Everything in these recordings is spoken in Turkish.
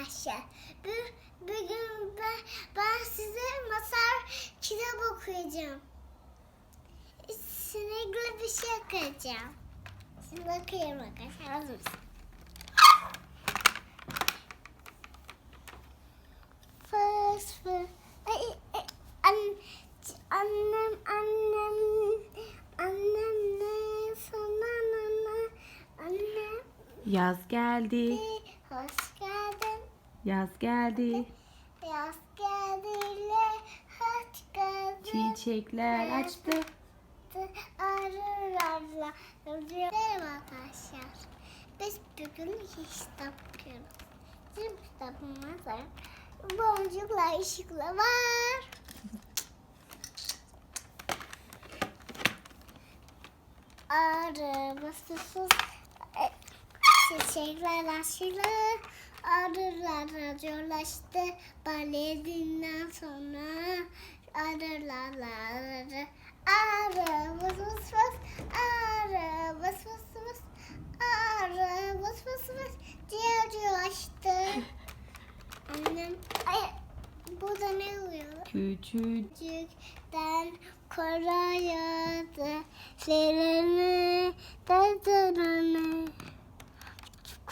arkadaşlar. Bir, bir gün ben, ben size masal kitap okuyacağım. Sinekli bir şey okuyacağım. Şimdi okuyayım arkadaşlar. Hazır mısın? Fıs fıs. Ay, ay, an- annem annem annem ne sana nana annem Yaz geldi. hoş. Yaz geldi. Yaz geldiyle hoş geldin. Çiçekler açtı. Arılarla. Merhaba arkadaşlar. Biz bugün kitap okuyoruz. Bizim kitabımızda boncuklar, ışıklar var. Arı, basısız, e, çiçekler açılır. Arılar radyolaştı. Baledinden sonra arılarla arı. Arı, vız vız vız. Arı, vız vız vız. Arı, vız vız vız. Diye diyor açtı. Annem, ay, burada ne oluyor? Küçük Küçükten koruyordu Seni dedelerini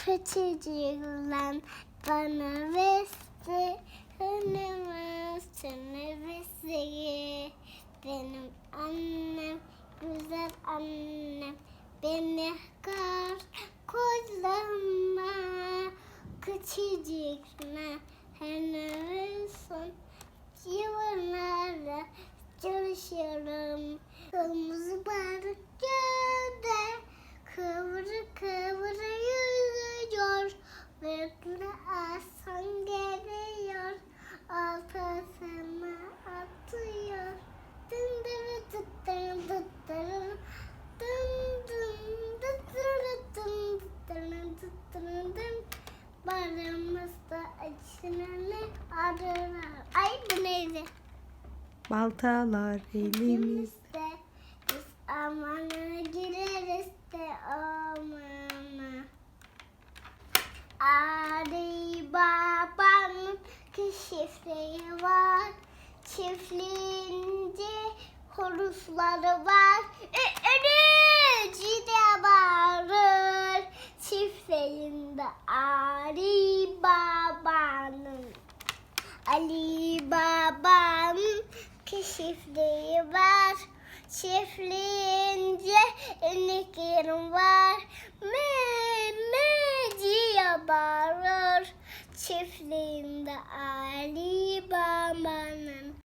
Kaçıcılan bana verse önemez seni verse benim annem güzel annem beni kar kollama. Küçücükle her nefesim yuvana dın. Barımızda açılanı arılar. Ay bu neydi? baltalar elimiz. Elimizde biz amana gireriz de amana. Ali babanın şifreyi var. Çiftliğince horusları var. Ölücü de bağırır. Çiftliğinde Ali babanın. Ali Baba'nın keşifliği var. Çiftliğince iliklerim var. Me me diye bağırır. Çiftliğinde Ali Baba'nın